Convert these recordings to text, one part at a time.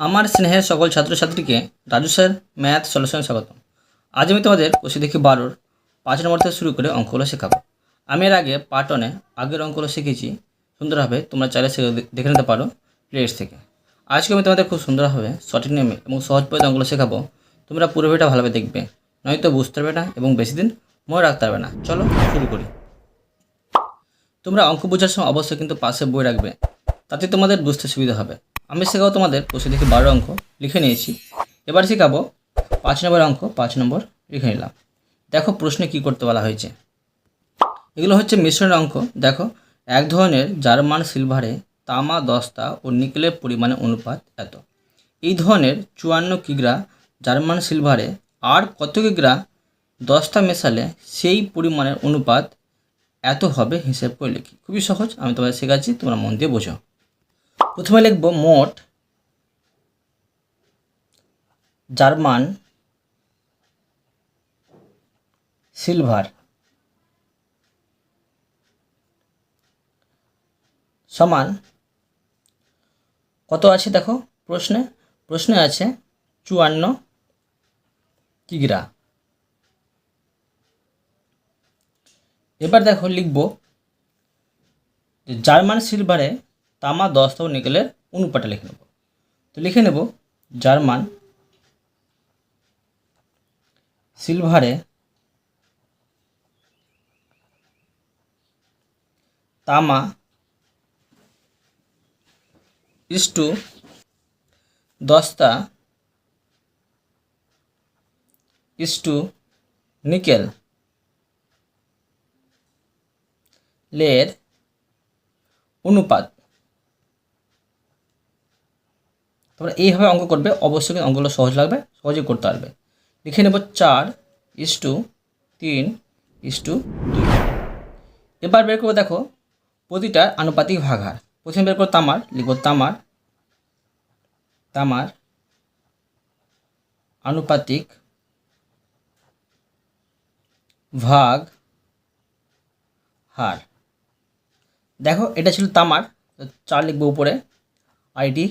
আমার স্নেহের সকল ছাত্রছাত্রীকে রাজু স্যার, ম্যাথ সলিউশন স্বাগত। আজ আমি তোমাদের কোষে দেখি বারোর পাঁচ নম্বর থেকে শুরু করে অঙ্কগুলো শেখাবো। আমি এর আগে পার্ট ওয়ানে আগের অঙ্কগুলো শিখেছি, সুন্দরভাবে তোমরা চাইলে দে- দেখে নিতে পারো প্লেলিস্ট থেকে। আজকে আমি তোমাদের খুব সুন্দরভাবে সঠিক নিয়মে এবং সহজ পদ্ধতি অঙ্কগুলো শেখাবো। তোমরা পুরো ভালোভাবে দেখবে, নয়তো বুঝতে পারবে না এবং বেশি দিন মনে রাখতে পারবে না। চলো শুরু করি। তোমরা অঙ্ক বোঝার সময় অবশ্যই কিন্তু পাশে বই রাখবে, তাতে তোমাদের বুঝতে সুবিধা হবে। আমি শেখাবো তোমাদের কোষে দেখি বারো অঙ্ক, লিখে নিয়েছি। এবার শেখাবো পাঁচ নম্বর অঙ্ক, পাঁচ নম্বর লিখে নিলাম। দেখো প্রশ্নে কি করতে বলা হয়েছে। এগুলো হচ্ছে মিশ্রণের অঙ্ক। দেখো, এক ধরনের জার্মান সিলভারে তামা, দস্তা ও নিকেলের পরিমাণের অনুপাত এত। এই ধরনের চুয়ান্ন কিগ্রা জার্মান সিলভারে আর কত কিগ্রা দস্তা মেশালে সেই পরিমাণের অনুপাত এত হবে হিসেব করে লিখি। খুবই সহজ, আমি তোমাদের শেখাচ্ছি, তোমরা মন দিয়ে বোঝো। প্রথমে লিখব মোট জার্মান সিলভার সমান কত আছে দেখো প্রশ্নে? প্রশ্নে আছে চুয়ান্ন কিগ্রা। এবার দেখো লিখব জার্মান সিলভারে তামা দস্তা ও নিকেলের অনুপাতটা লিখে নেব। তো লিখে নেব, জার্মান সিলভারে তামা ইস টু দস্তা ইস টু নিকেল লের অনুপাত। তোমরা এইভাবে অঙ্ক করবে, অবশ্যই কিন্তু অঙ্কগুলো সহজ লাগবে সহজে করতে পারবে। লিখে নেব চার ইস টু তিন ইস টু দুই। এবার বের করব দেখো, প্রতিটার আনুপাতিক ভাগার প্রথমে বের করো তামার, লিখব তামার তামার আনুপাতিক ভাগ হার। দেখো, এটা ছিল তামার চার লিখব উপরে, আইডি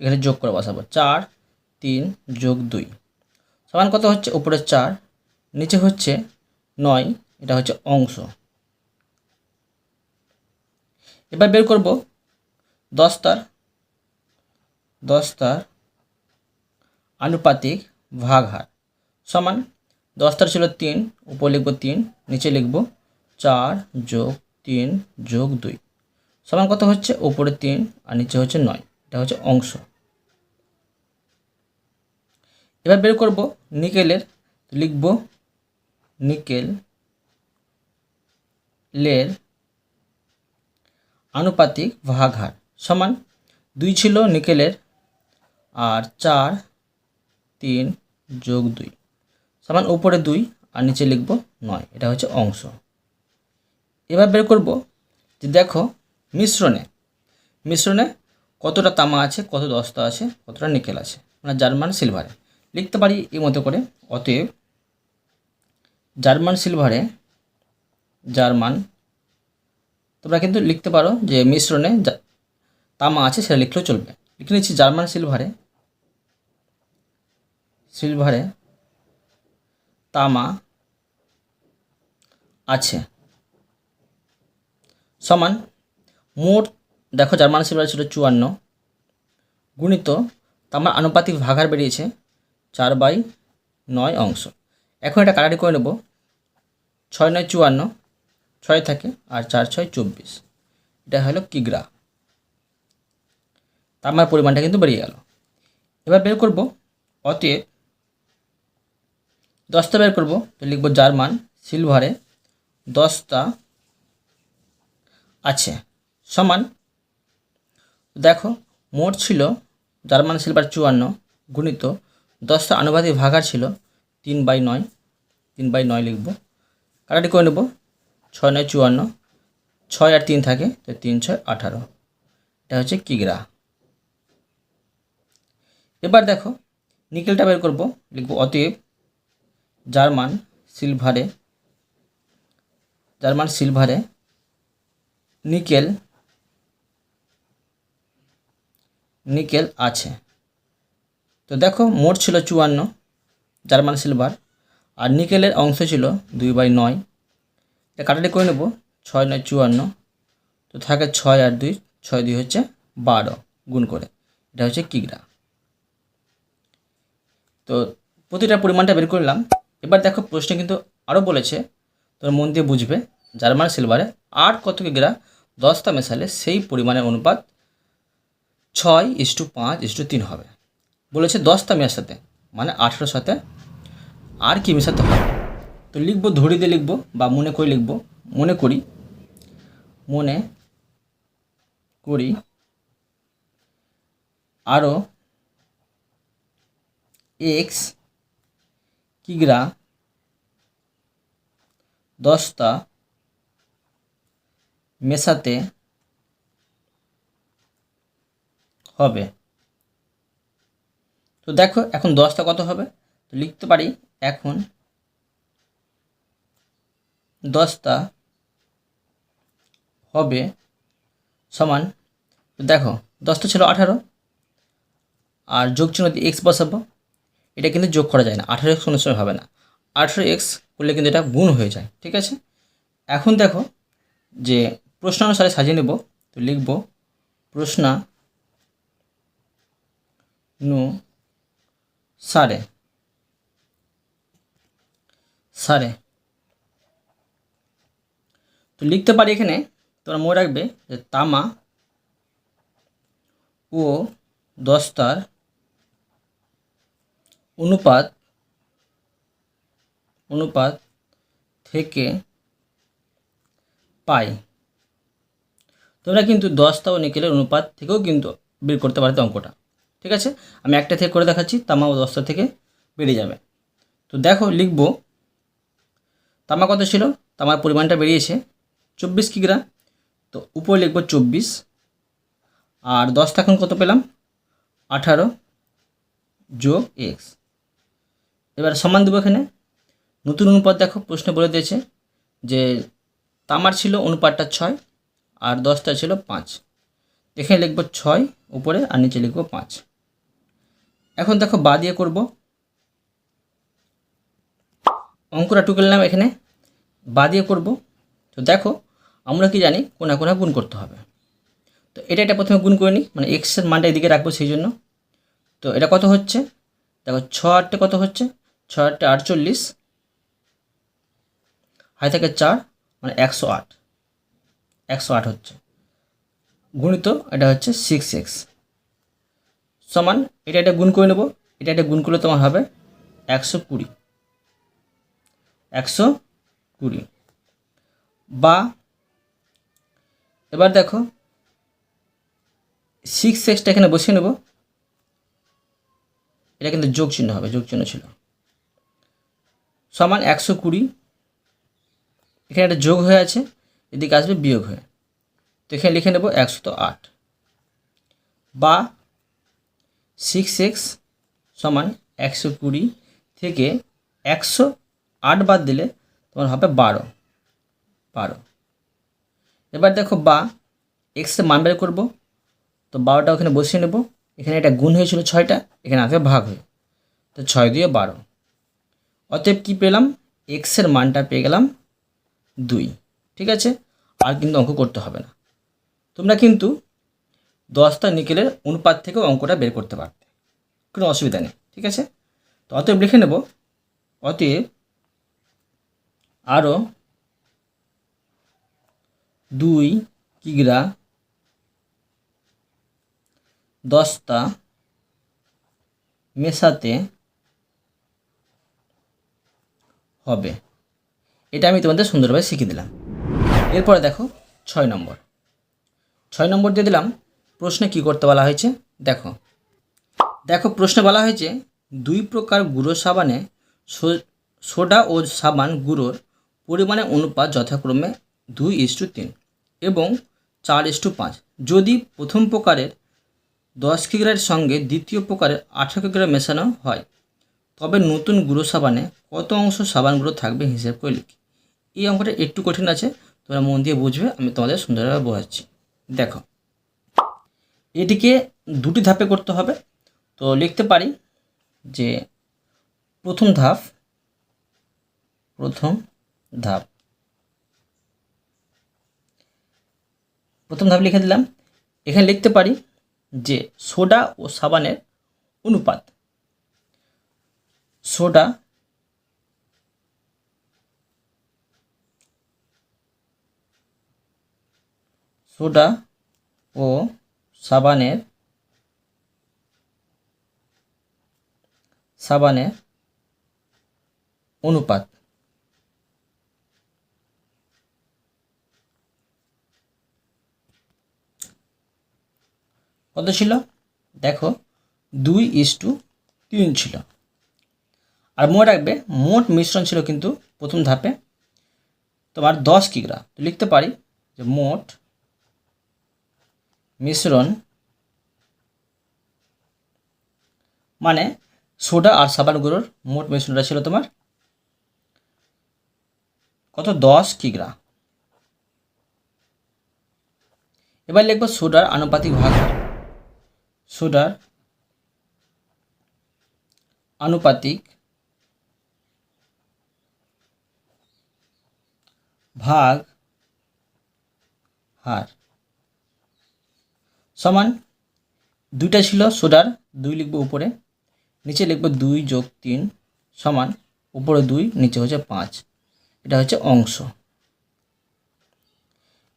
এখানে যোগ করে বসাবো। চার, তিন, যোগ দুই। সমান কত হচ্ছে? উপরে চার, নিচে হচ্ছে নয়, এটা হচ্ছে অংশ। এবার বের করব। দশটার দশটার আনুপাতিক ভাগ হার সমান দশটার ছিল তিন, উপর লিখব তিন, নিচে লিখব চার যোগ তিন যোগ দুই। সমান কত হচ্ছে? উপরে তিন আর নিচে হচ্ছে নয়। এটা হচ্ছে অংশ। এবার বের করব নিকেলের লিখব নিকেল লের আনুপাতিক ভাগ হার সমান দুই ছিল নিকেলের, আর চার, তিন যোগ দুই। সমান উপরে দুই, আর নিচে লিখব নয়। এটা হচ্ছে অংশ। এবার বের করব যে দেখো মিশ্রণে মিশ্রণে কতটা তামা আছে, কত দস্তা আছে, কতটা নিকেল আছে। মানে জার্মান সিলভারে। লিখতে পারি এই মতো করে। অতএব, জার্মান সিলভারে, জার্মান, তোমরা কিন্তু লিখতে পারো যে মিশ্রণে তামা আছে সেটা লিখলেও চলবে। লিখে নিচ্ছি জার্মান সিলভারে সিলভারে তামা আছে। সমান মোট দেখো জার্মান সিলভার ছিল চুয়ান্ন। গুণিত তামার আনুপাতিক ভাগার বেরিয়েছে চার বাই নয় অংশ। এখন এটা কাটাটি করে নেব। ছয় নয় চুয়ান্ন, ছয় থাকে আর চার ছয় চব্বিশ। এটা হলো কিগ্রা। তামার পরিমাণটা কিন্তু বেরিয়ে গেল। এবার বের করব, অতএব দশটা বের করব, তো লিখব জার্মান সিলভারে দশটা আছে। সমান দেখো, মোট ছিল জার্মান সিলভার চুয়ান্ন, গুণিত দশটা আনুপাতিক ভাগার ছিল তিন বাই নয়, তিন বাই নয় লিখব। কাটাটি করে নেব, ছয় নয় চুয়ান্ন, ছয় আর তিন থাকে তো তিন ছয় আঠারো। এটা হচ্ছে কিগ্রা এবার দেখো, নিকেলটা বের করব, লিখব অতএব জার্মান সিলভারে জার্মান সিলভারে, নিকেল নিকেল আছে। তো দেখো, মোট ছিল চুয়ান্ন জার্মান সিলভার আর নিকেলের অংশ ছিল দুই বাই নয়। এটা কাটাটি করে নেব, ছয় নয় চুয়ান্ন, তো থাকে ছয় আর দুই, ছয় দুই হচ্ছে বারো, গুণ করে। এটা হচ্ছে কিগ্রা। তো প্রতিটা পরিমাণটা বের করলাম। এবার দেখো, প্রশ্নে কিন্তু আরও বলেছে, তোর মন দিয়ে বুঝবে জার্মান সিলভারে আর কত কিগ্রা, দশটা মেশালে সেই পরিমাণের অনুপাত ছয় ইস্টু পাঁচ ইস্টু তিন হবে। বলেছে দশটা মেশাতে মানে আঠেরোর সাথে আর কি মেশাতে হবে? তো লিখব, ধরি দিয়ে লিখব বা মনে করে লিখব, মনে করি মনে করি আরও এক্স কিগ্রা দশটা মেশাতে হবে। তো দেখো, এখন দশটা কত হবে? তো লিখতে পারি, এখন দশটা হবে সমান, তো দেখো, দশটা ছিল আঠারো, আর যোগ চিহ্ন দিয়ে এক্স বসাবো, এটা কিন্তু যোগ করা যায় না, আঠারো এক্স কোনো হবে না। আঠারো এক্স করলে কিন্তু এটা গুণ হয়ে যায়, ঠিক আছে? এখন দেখো যে প্রশ্ন অনুসারে সাজিয়ে নেব, তো লিখব প্রশ্না নু সারে সারে তো লিখতে পারি এখানে, তোমরা মনে রাখবে যে তামা ও দস্তার অনুপাত অনুপাত থেকে পাই। তোমরা কিন্তু দশটা ও নিকেলের অনুপাত থেকেও কিন্তু বের করতে পারতে অঙ্কটা। ঠিক আছে? আমি একটা থেকে করে দেখাচ্ছি তামা ও দশটা থেকে বেরিয়ে যাবে। তো দেখো, লিখব, তামা কত ছিল? তামার পরিমাণটা বেরিয়েছে চব্বিশ কিগ্রা তো উপরে লিখব চব্বিশ। আর দশটা এখন কত পেলাম? আঠারো যোগ এক্স। এবার সমান দেবো এখানে। নতুন অনুপাত দেখো, প্রশ্নে বলে দিয়েছে যে তামার ছিল অনুপাতটা ছয়, আর দশটা ছিল পাঁচ। এখানে লিখব ছয়, উপরে আর নিচে লিখব পাঁচ। এখন দেখো বা দিয়ে করব। অঙ্কটা টুকে নিলাম এখানে। বা দিয়ে করব। তো দেখো, আমরা কি জানি কোনা কোনা গুণ করতে হবে। তো এটা এটা প্রথমে গুণ করে নিই মানে এক্সের মানটা এদিকে রাখব সেই জন্য। তো এটা কত হচ্ছে? দেখো ছ আটটে কত হচ্ছে? ছ আটটে আটচল্লিশ। হাই থেকে চার মানে একশো আট। একশো আট হচ্ছে। গুণিত এটা হচ্ছে সিক্স এক্স সমান, এটা এটা গুণ করে নেব, এটা এটা গুণ করলে তোমার হবে একশো কুড়ি। একশো কুড়ি। বা, এবার দেখো সিক্স এক্সটা এখানে বসিয়ে নেব, এটা কিন্তু যোগ চিহ্ন হবে, যোগ চিহ্ন ছিল। সমান একশো কুড়ি, এখানে একটা যোগ হয়ে আছে, এদিকে আসবে বিয়োগ হয়ে। তো এখানে লিখে নেব একশো আট। বা সিক্স এক্স সমান একশো কুড়ি থেকে একশো আট বাদ দিলে তোমার হবে বারো বারো। এবার দেখো বা এক্সের মান বের করব। তো বারোটা ওখানে বসিয়ে নেব। এখানে এটা গুণ হয়েছিল ছয়টা, এখানে আসবে ভাগ হয়ে। তো ছয় দিয়ে বারো। অতএব কী পেলাম? এক্সের মানটা পেয়ে গেলাম দুই। ঠিক আছে? আর কিন্তু অঙ্ক করতে হবে না। তোমরা কিন্তু দশটা নিকেলের অনুপাত থেকেও অঙ্কটা বের করতে পারতে কোনো অসুবিধা নেই, ঠিক আছে? তো অতএব লিখে নেব, অতএব আরও দুই, কিগ্রা দশটা মেশাতে হবে। এটা আমি তোমাদের সুন্দরভাবে শিখিয়ে দিলাম। এরপরে দেখো ছয় নম্বর। ছয় নম্বর দিয়ে দিলাম, প্রশ্নে কি করতে বলা হয়েছে? দেখো দেখো, প্রশ্নে বলা হয়েছে, দুই প্রকার গুঁড়ো সাবানে সোডা ও সাবান গুঁড়োর পরিমাণের অনুপাত যথাক্রমে দুই ইস্টু তিন এবং চার ইস্টু পাঁচ। যদি প্রথম প্রকারের দশ কিগ্রার সঙ্গে দ্বিতীয় প্রকারের আঠারো কিগ্রা মেশানো হয়, তবে নতুন গুঁড়ো সাবানে কত অংশ সাবান গুঁড়ো থাকবে হিসেব করে লিখি। এই অঙ্কটা একটু কঠিন আছে, তোমরা মন দিয়ে বুঝবে, আমি তোমাদের সুন্দরভাবে বোঝাচ্ছি। দেখো, এটিকে দুটি ধাপে করতে হবে। তো লিখতে পারি যে প্রথম ধাপ প্রথম ধাপ। প্রথম ধাপ লিখে দিলাম। এখানে লিখতে পারি যে সোডা ও সাবানের অনুপাত। সোডা সোডা ও সাবানের সাবানের অনুপাত। কত ছিল? দেখো, দুই ইস টু তিন ছিল। আর মনে রাখবে, মোট মিশ্রণ ছিল কিন্তু প্রথম ধাপে তোমার দশ কিগ্রা। তো লিখতে পারি যে মোট মিশ্রণ মানে সোডা আর সাবান গুঁড়োর মোট মিশ্রণটা ছিল তোমার কত? দশ কিগ্রা। এবার লিখব সোডার আনুপাতিক ভাগ। সোডার আনুপাতিক ভাগ হার সমান দুইটা ছিল সোডার, দুই লিখব উপরে। নিচে লিখব দুই যোগ তিন সমান, উপরে দুই, নিচে হচ্ছে পাঁচ। এটা হচ্ছে অংশ।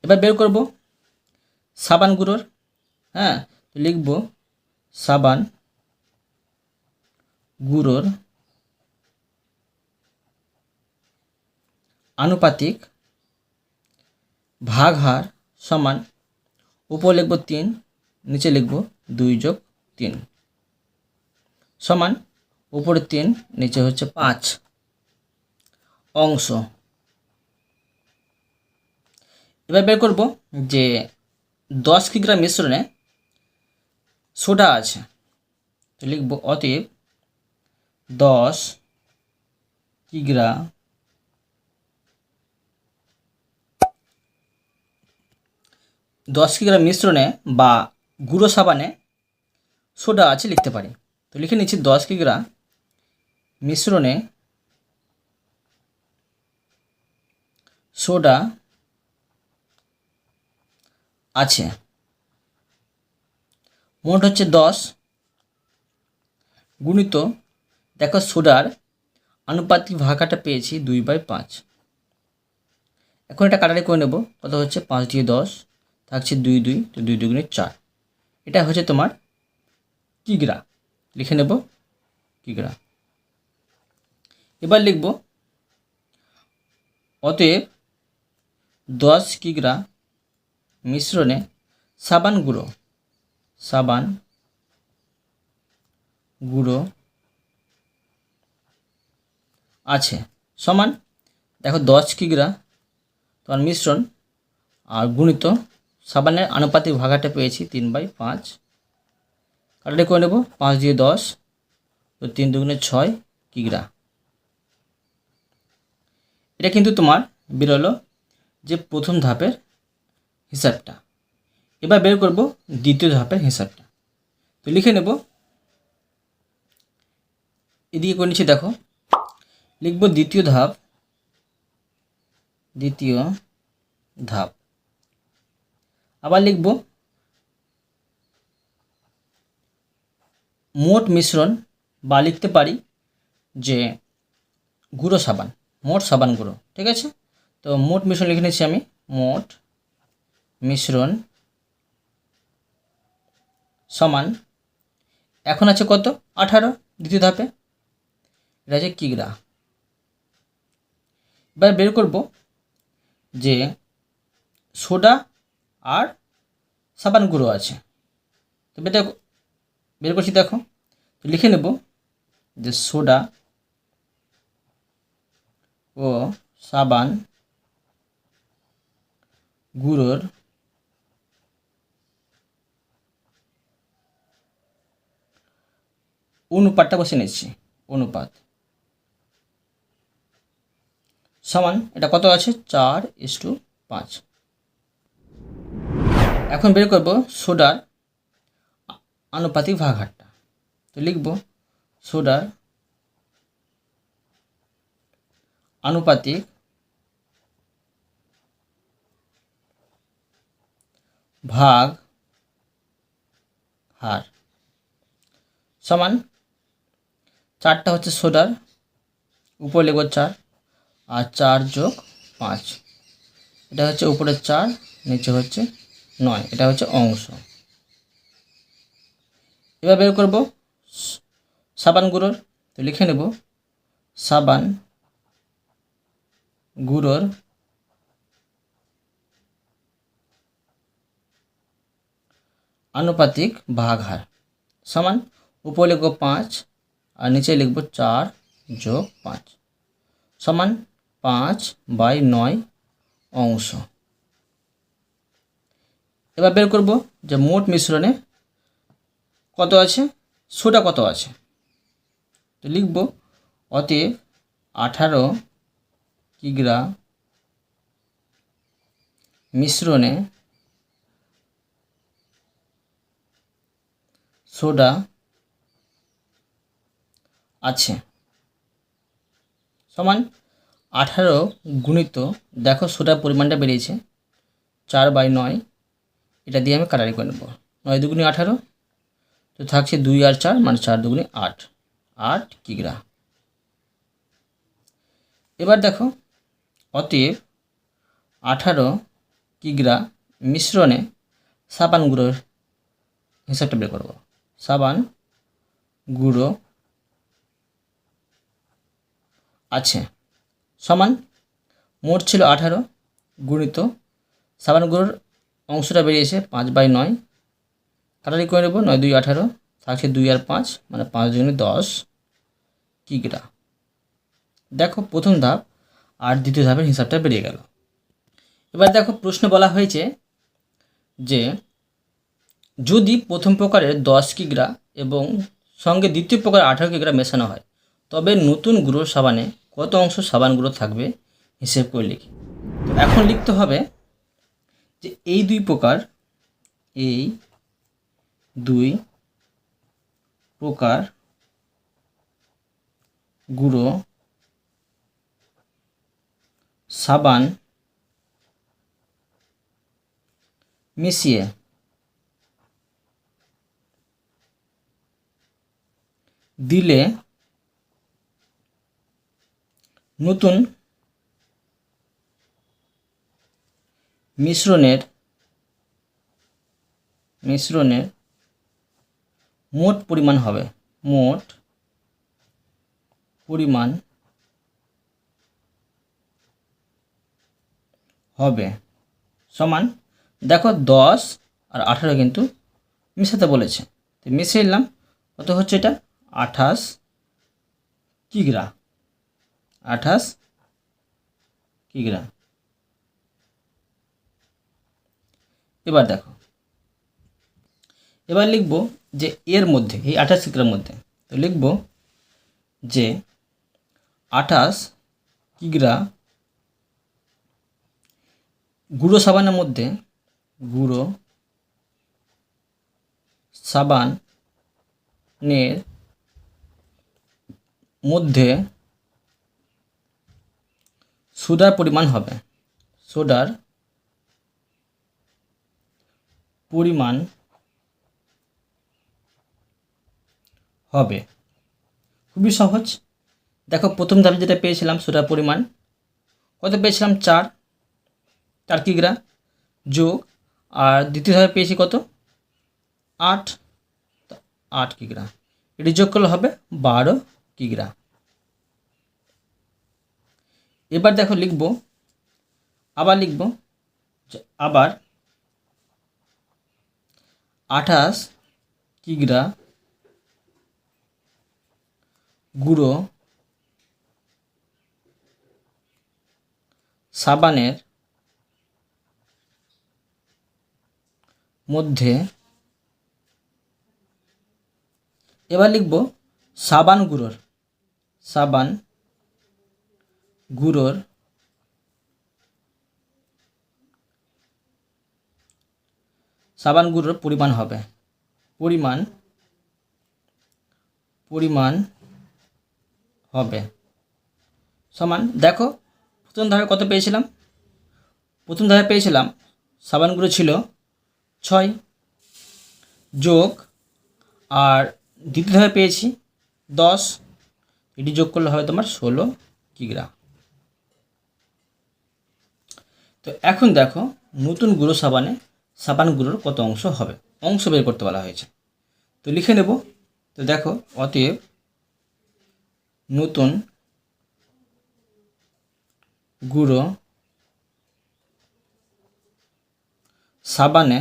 এবার বের করব সাবান গুঁড়োর হ্যাঁ? লিখব সাবান গুঁড়োর আনুপাতিক ভাগ হার সমান, উপর লিখব তিন, নিচে লিখব দুই যোগ তিন। সমান উপরে তিন, নিচে হচ্ছে পাঁচ অংশ। এবার বের করব যে দশ কিগ্রা মিশ্রণে সোডা আছে। তো লিখব অতএব দশ কিগ্রা দশ কিগ্রা মিশ্রণে বা গুঁড়ো সাবানে সোডা আছে লিখতে পারি। তো লিখে নিচ্ছি দশ কিগ্রা মিশ্রণে সোডা আছে। মোট হচ্ছে দশ গুণিত, দেখো সোডার আনুপাতিক ভাগাটা পেয়েছি দুই বাই পাঁচ। এখন এটা কাটারি করে নেব, কত হচ্ছে পাঁচ দিয়ে দশ, থাকছে দুই দুই, তো দুই দুগুণে চার। এটা হচ্ছে তোমার কিগ্রা। লিখে নেব কিগ্রা এবার লিখব, অতএব দশ কিগ্রা মিশ্রণে সাবান গুঁড়ো সাবান গুঁড়ো আছে, সমান। দেখো দশ কিগ্রা তোমার মিশ্রণ আর গুণিত সাবানের আনুপাতিক ভাগাটা পেয়েছি তিন বাই পাঁচ। কাটাটি করে নেব। পাঁচ দিয়ে দশ, তো তিন দুগুণে ছয় কিগ্রা এটা কিন্তু তোমার বেরোলো যে প্রথম ধাপের হিসাবটা। এবার বের করব দ্বিতীয় ধাপের হিসাবটা। তো লিখে নেব। এদিকে করে নিচ্ছি, দেখো। লিখব দ্বিতীয় ধাপ দ্বিতীয় ধাপ। আবার লিখব মোট মিশ্রণ বা লিখতে পারি যে গুঁড়ো সাবান, মোট সাবান গুঁড়ো, ঠিক আছে? তো মোট মিশ্রণ লিখে নিচ্ছি আমি, মোট মিশ্রণ সমান, এখন আছে কত? আঠারো, দ্বিতীয় ধাপে। এটা হচ্ছে কিগ্রা এবার বের করব যে সোডা আর সাবান গুঁড়ো আছে। তো এটা বের করছি দেখো। তো লিখে নেব যে সোডা ও সাবান গুঁড়োর অনুপাতটা বসে নিচ্ছি, অনুপাত। সমান, এটা কত আছে? চার ইস টু পাঁচ। এখন বের করব সোডার আনুপাতিক ভাগ হারটা তো লিখব সোডার আনুপাতিক ভাগ হার সমান চারটা হচ্ছে সোডার, উপরে লিখব চার, আর চার যোগ পাঁচ। এটা হচ্ছে উপরে চার, নিচে হচ্ছে নয়, এটা হচ্ছে অংশ। এবার বের করব। সাবান গুঁড়োর, তো লিখে নেব। সাবান গুঁড়োর আনুপাতিক ভাগ হার সমান উপরে লিখব পাঁচ আর নিচে লিখব চার যোগ পাঁচ। সমান পাঁচ বাই নয় অংশ। এবার বের করব যে মোট মিশ্রণে কত আছে? সোডা কত আছে? তো লিখব, অতএব আঠারো কিগ্রা মিশ্রণে সোডা আছে। সমান আঠারো গুণিত, দেখো সোডার পরিমাণটা বেরিয়েছে, চার বাই নয়, এটা দিয়ে আমি কাটারি করে নেব। নয় দুগুণি আঠারো তো থাকছে দুই আর চার মানে চার দুগুণি আট। আট কিগ্রা এবার দেখো, অতএব আঠারো কিগ্রা মিশ্রণে সাবান গুঁড়োর হিসাবটা বের করব। সাবান গুঁড়ো আছে। সমান, মোট ছিল আঠারো, গুণিত সাবান গুঁড়োর অংশটা বেরিয়েছে পাঁচ বাই নয়। কাটারি করে নেব নয়, দুই, আঠারো থাকছে দুই আর পাঁচ মানে পাঁচ দুগুণে দশ। কিগ্রা দেখো, প্রথম ধাপ আর দ্বিতীয় ধাপের হিসাবটা বেরিয়ে গেল। এবার দেখো, প্রশ্ন বলা হয়েছে যে, যদি প্রথম প্রকারের দশ কিগ্রা এবং সঙ্গে দ্বিতীয় প্রকার আঠারো কিগ্রা মেশানো হয়, তবে নতুন গুঁড়ো সাবানে কত অংশ সাবান গুঁড়ো থাকবে? হিসেব করে লিখি। তো এখন লিখতে হবে যে, এই দুই প্রকার, এই দুই প্রকার গুঁড়ো। সাবান মিশিয়ে। দিলে নতুন মিশ্রণের মিশ্রণের মোট পরিমাণ হবে। মোট পরিমাণ হবে সমান, দেখো দশ আর আঠারো কিন্তু মিশাতে বলেছে। তো মিশিয়ে নিলাম, কত হচ্ছে এটা? আঠাশ কিগ্রা আঠাশ কিগ্রা। এবার দেখো এবার লিখব যে এর মধ্যে, এই আঠাশ কিগ্রার মধ্যে। তো লিখব যে আঠাশ কিগ্রা গুঁড়ো সাবানের মধ্যে, গুঁড়ো সাবানের মধ্যে সোডার পরিমাণ হবে। সোডার পরিমাণ হবে। খুবই সহজ। দেখো, প্রথম ধাপে যেটা পেয়েছিলাম সোডার পরিমাণ। কত পেয়েছিলাম? চার। চার কিগ্রা যোগ। আর দ্বিতীয় ধাপে পেয়েছি কত? আট। আট কিগ্রা এটি যোগ করলে হবে বারো কিগ্রা এবার দেখো, লিখব। আবার লিখব আবার আঠাশ কিগ্রা গুঁড়ো সাবানের মধ্যে এবার লিখব সাবান গুঁড়োর সাবান গুঁড়োর সাবান গুঁড়োর পরিমাণ হবে, পরিমাণ পরিমাণ হবে। সমান, দেখো, প্রথম ধাপে কত পেয়েছিলাম? প্রথম ধাপে পেয়েছিলাম সাবানগুলো ছিল ছয় যোগ, আর দ্বিতীয় ধাপে পেয়েছি দশ। এটি যোগ করলে হবে তোমার ষোলো কিগ্রা। তো এখন দেখো, নতুন গুঁড়ো সাবানে সাবান গুঁড়োর কত অংশ হবে? অংশ বের করতে বলা হয়েছে। তো লিখে নেব। তো দেখো, অতএব নতুন গুঁড়ো সাবানে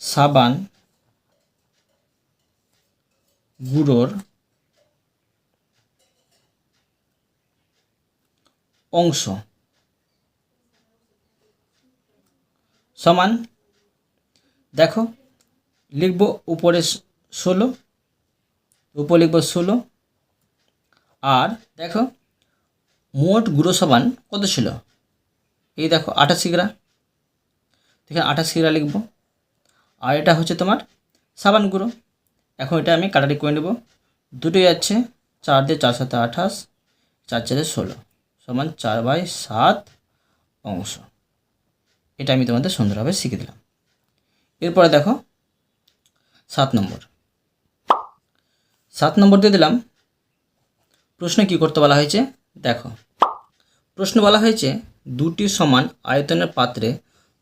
সাবান গুঁড়োর অংশ। সমান দেখো লিখব উপরে ষোলো। উপরে লিখব ষোলো। আর দেখো, মোট গুঁড়ো সাবান কত ছিল? এই দেখো, আঠাশি গ্রা এখানে আঠাশি গ্রা লিখব। আর এটা হচ্ছে তোমার সাবান গুঁড়ো। এখন এটা আমি কাটাটি করে নেব। দুটোই যাচ্ছে, চার দিয়ে চার সাথে আঠাশ, চার চারে ষোলো, সমান চার বাই সাত অংশ। এটা আমি তোমাদের সুন্দরভাবে শিখে দিলাম। এরপরে দেখো, সাত নম্বর। সাত নম্বর দিয়ে দিলাম। প্রশ্ন কি করতে বলা হয়েছে? দেখো। প্রশ্ন বলা হয়েছে, দুটি সমান আয়তনের পাত্রে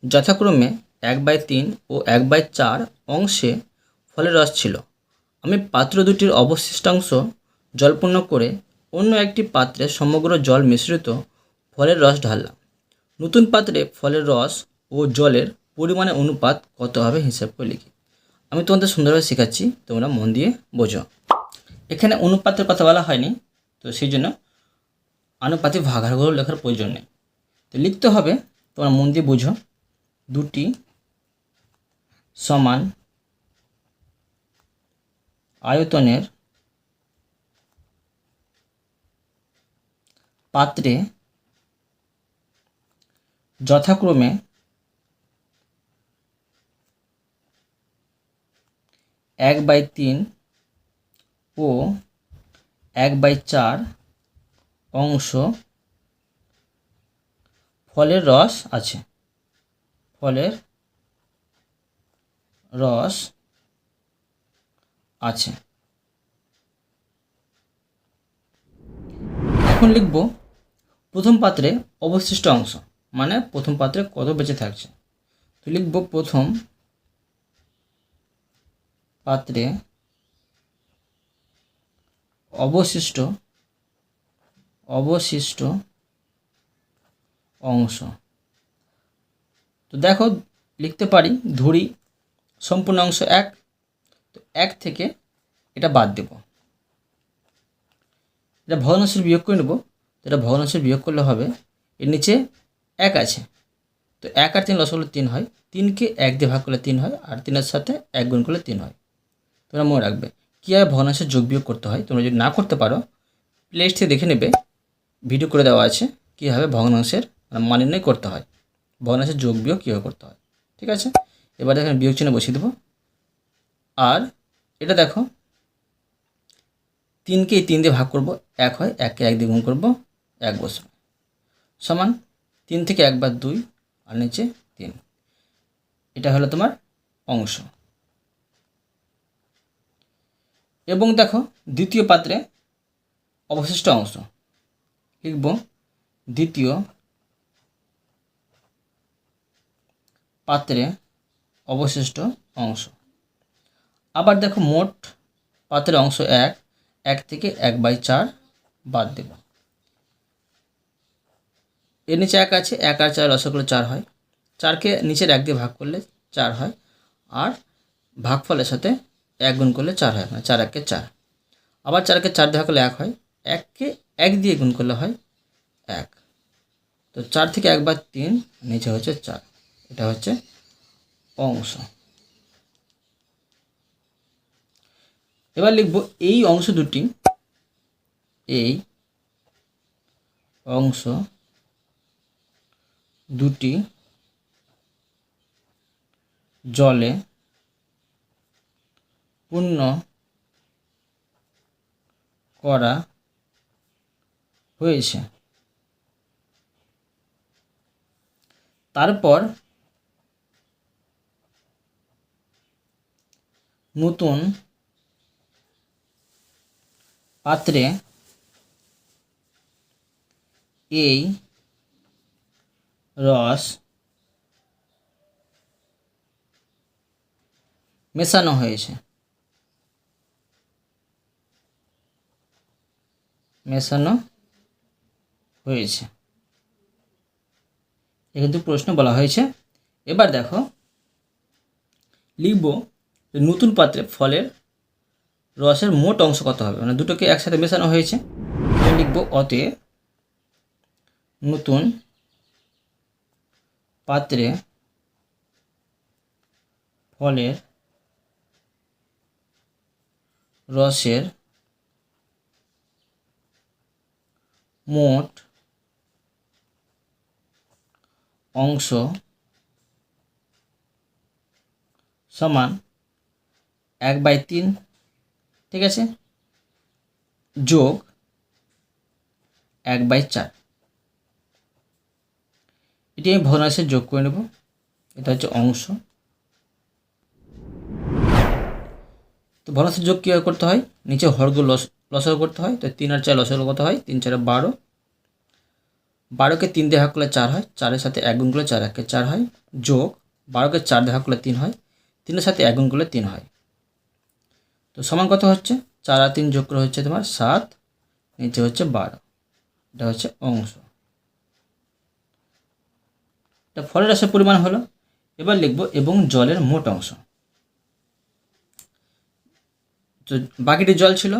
যথাক্রমে এক বাই তিন ও এক বাই চার অংশে ফলের রস ছিল। আমি পাত্র দুটির অবশিষ্টাংশ জলপূর্ণ করে অন্য একটি পাত্রে সমগ্র জল মিশ্রিত ফলের রস ঢাললাম। নতুন পাত্রে ফলের রস ও জলের পরিমাণের অনুপাত কত হবে হিসাব করে লিখি। আমি তোমাদের সুন্দরভাবে শেখাচ্ছি, তোমরা মন দিয়ে বোঝো। এখানে অনুপাতের কথা বলা হয়নি, তো সেই জন্য আনুপাতিক ভাগারগুলো লেখার প্রয়োজন নেই। তো লিখতে হবে, তোমার মন দিয়ে বোঝো, দুটি সমান আয়তনের পাত্রে যথাক্রমে এক বাই তিন ও এক বাই চার অংশ ফলের রস আছে। ফলের রস আছে। এখন লিখব প্রথম পাত্রে অবশিষ্ট অংশ মানে প্রথম পাত্রে কত বেঁচে থাকছে। তো লিখব প্রথম পাত্রে অবশিষ্ট অবশিষ্ট অংশ। তো দেখো, লিখতে পারি, ধরি, সম্পূর্ণ অংশ এক, তো এক থেকে এটা বাদ দেব। এটা ভগ্নাংশের বিয়োগ করে নেব, তো এটা ভগ্নাংশের বিয়োগ করলে হবে, এর নিচে এক আছে। তো এক আর তিন লসগুলো তিন হয়, তিনকে এক দিয়ে ভাগ করলে তিন হয়, আর তিনের সাথে এক গুণ করলে তিন হয়। তোমরা মনে রাখবে কীভাবে ভগ্নাংশের যোগ বিয়োগ করতে হয়, তোমরা যদি না করতে পারো প্লে থেকে দেখে নেবে ভিডিও করে দেওয়া আছে, কীভাবে ভগ্নাংশের মানে করতে হয় ভগ্নাংশের যোগ বিয়োগ কীভাবে করতে হয়, ঠিক আছে? এবার এখানে বিয়োগ চিহ্ন বসিয়ে দেবো। আর এটা দেখো, তিনকে তিন দিয়ে ভাগ করব, এক হয় এককে এক দিয়ে গুণ করব, এক বসবে। সমান তিন থেকে একবার দুই, আর নিচে তিন। এটা হলো তোমার অংশ। এবং দেখো, দ্বিতীয় পাত্রে অবশিষ্ট অংশ। লিখব দ্বিতীয় পাত্রে অবশিষ্ট অংশ। আবার দেখো, মোট পাত্রের অংশ এক এক থেকে এক বাই চার বাদ দেব। এর নিচে এক আছে, এক আর চার রসগোল্লা চার হয়। চারকে নিচের এক দিয়ে ভাগ করলে চার হয়। আর ভাগফলের সাথে এক গুণ করলে চার হয় মানে চার একে চার। আবার চারকে চার ভাগ করলে এক হয়। এককে এক দিয়ে গুণ করলে হয় এক। তো চার থেকে একবার তিন, নিচে হচ্ছে চার। এটা হচ্ছে অংশ। এবার লিখব এই অংশ দুটি, এই অংশ দুটি জলে পূর্ণ করা হয়েছে। তারপর নতুন পাত্রে এই রস মেশানো হয়েছে। মেশানো হয়েছে। এ কিন্তু প্রশ্ন বলা হয়েছে, এবার দেখো, লিখব নতুন পাত্রে ফলের রসের মোট অংশ কত হবে? মানে দুটোকে একসাথে মেশানো হয়েছে। লিখব অতে নতুন পাত্রে ফলের রসের মোট অংশ সমান এক বাই তিন, ঠিক আছে? যোগ এক বাই চার। এটি আমি ভগ্নাংশে যোগ করে নেব। এটা হচ্ছে অংশ। তো ভগ্নাংশে যোগ কীভাবে করতে হয়? নিচে হরগুলো লস লসাগু করতে হয় তো তিন আর চার লসাগু কত হয়, তিন চারে বারো। বারোকে তিন দিয়ে করলে চার হয়, চারের সাথে এক গুণ করলে চার, একে চার হয়। যোগ, বারোকে চার দিয়ে করলে তিন হয়, তিনের সাথে এক গুণ করলে তিন হয়। তো সমান কত হচ্ছে? চার আর তিন যোগ করে হচ্ছে তোমার সাত, নিচে হচ্ছে বারো। এটা হচ্ছে অংশ। এটা ফলের রসের পরিমাণ হলো, এবার লিখব এবং জলের মোট অংশ। তো বাকিটি জল ছিল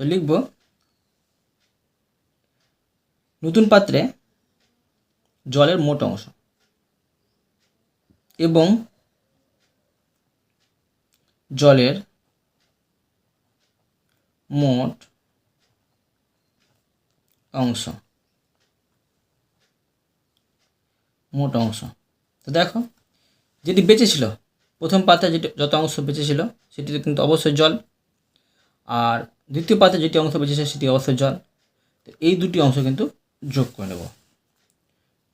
তো লিখব, নতুন পাত্রে জলের মোট অংশ এবং জলের মোট অংশ মোট অংশ। তো দেখো, যেটি বেঁচে ছিল, প্রথম পাত্রে যেটি, যত অংশ বেঁচে ছিল, সেটিতে কিন্তু অবশ্যই জল, আর দ্বিতীয় পাত্রে যেটি অংশ বেঁচেছে সেটি অবশ্যই জল। তো এই দুটি অংশ কিন্তু যোগ করে নেব।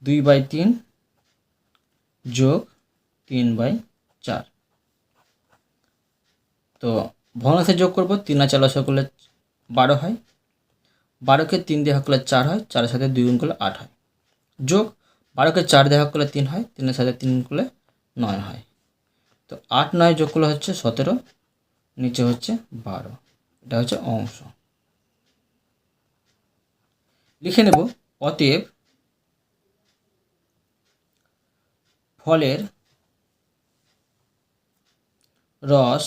দুই বাই তিন যোগ তিন বাই চার। তো ভগ্নাংশে যোগ করব, তিন আর চার লসা করলে বারো হয়। বারোকে তিন দিয়ে করলে চার হয়, চারের সাথে দুই গুণ করলে আট হয়। যোগ বারোকে চার দিয়ে করলে তিন হয়, তিনের সাথে তিন করলে নয় হয়। তো আট নয় যোগ করলে হচ্ছে সতেরো, নিচে হচ্ছে বারো। এটা হচ্ছে অংশ। লিখে নেব অতএব ফলের রস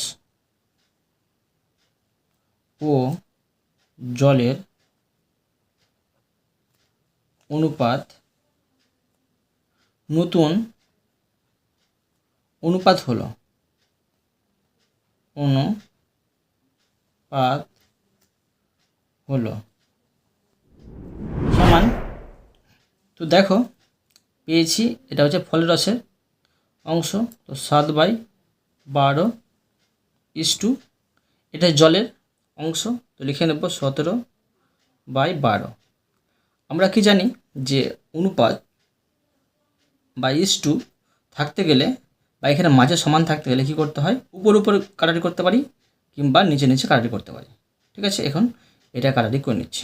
ও জলের অনুপাত নতুন অনুপাত হলো অনুপাত হলো। সমান। তো দেখো, পেয়েছি, এটা হচ্ছে ফলের রসের অংশ। তো সাত বাই বারো ইস টু এটা জলের অংশ। তো লিখে নেব সতেরো বাই বারো। আমরা কি জানি যে অনুপাত বা ইস টু থাকতে গেলে বা এখানে মাঝে সমান থাকতে গেলে কী করতে হয়? উপর উপর কাটারি করতে পারি। কিংবা নিচে নিচে কাটারি করতে পারি। ঠিক আছে? এখন এটা কাটারি করে নিচ্ছি।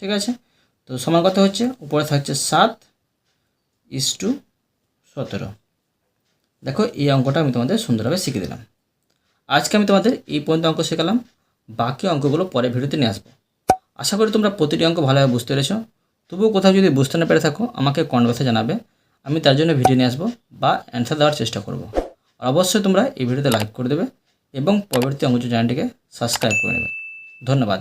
ঠিক আছে? তো সমান কথা হচ্ছে? উপরে থাকছে সাত ইস টু সতেরো। দেখো, এই অঙ্কটা আমি তোমাদের সুন্দরভাবে শিখে দিলাম। আজকে আমি তোমাদের এই পর্যন্ত অঙ্ক শেখালাম। বাকি অঙ্কগুলো পরে ভিডিওতে নিয়ে আসব। আশা করি তোমরা প্রতিটি অঙ্ক ভালোভাবে বুঝতে পেরেছ। তবুও কোথাও যদি বুঝতে না পেরে থাকো, আমাকে বক্সে জানাবে। আমি তার জন্য ভিডিও নিয়ে আসব বা অ্যান্সার দেওয়ার চেষ্টা করব। আর অবশ্যই তোমরা এই ভিডিওতে লাইক করে দেবে। এবং পরবর্তী অংশ চ্যানেলটিকে সাবস্ক্রাইব করে নেবেন। ধন্যবাদ।